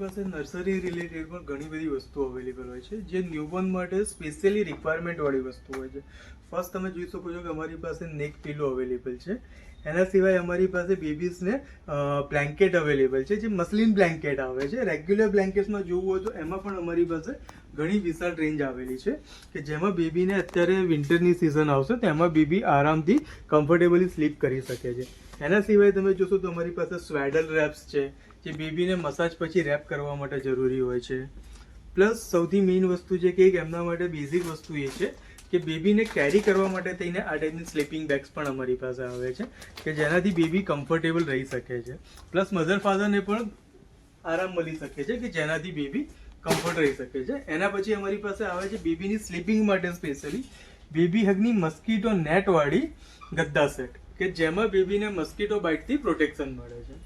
પાસે nursery related પણ ઘણી બધી વસ્તુઓ અવેલેબલ હોય છે, જે ન્યૂબોર્ન માટે સ્પેશિયલી રિક્વાયરમેન્ટ વાળી વસ્તુ હોય છે. ફર્સ્ટ તમે જોઈ શકો છો કે અમારી પાસે નેક પિલો અવેલેબલ છે. એના સિવાય અમારી પાસે બેબીઝને બ્લેન્કેટ અવેલેબલ છે, જે મસલિન બ્લેન્કેટ આવે છે. રેગ્યુલર બ્લેન્કેટ્સમાં જોવું હોય તો એમાં પણ અમારી પાસે ઘણી વિશાળ રેન્જ આવેલી છે કે જેમાં બેબીને અત્યારે વિન્ટરની સિઝન આવશે, તેમાં બેબી આરામથી કમ્ફર્ટેબલી સ્લીપ કરી શકે છે. એના સિવાય તમે જોશો તો અમારી પાસે સ્વેડલ રેપ્સ છે, જે બેબીને મસાજ પછી રેપ કરવા માટે જરૂરી હોય છે. પ્લસ સૌથી મેઇન વસ્તુ છે કે એક એમના માટે બેઝિક વસ્તુ એ છે કે બેબીને કેરી કરવા માટે થઈને આ ટાઈપની સ્લીપિંગ બેગ્સ પણ અમારી પાસે આવે છે, કે જેનાથી બેબી કમ્ફર્ટેબલ રહી શકે છે. પ્લસ મધર ફાધરને પણ આરામ મળી શકે છે કે જેનાથી બેબી કમ્ફર્ટ રહી શકે છે. એના પછી અમારી પાસે આવે છે બેબીની સ્લીપિંગ માટે સ્પેશિયલી બેબી હગની મસ્કીટો નેટ વાળી ગદ્દા સેટ કે જેમાં બેબીને મસ્કીટો બાઇટથી પ્રોટેક્શન મળે છે.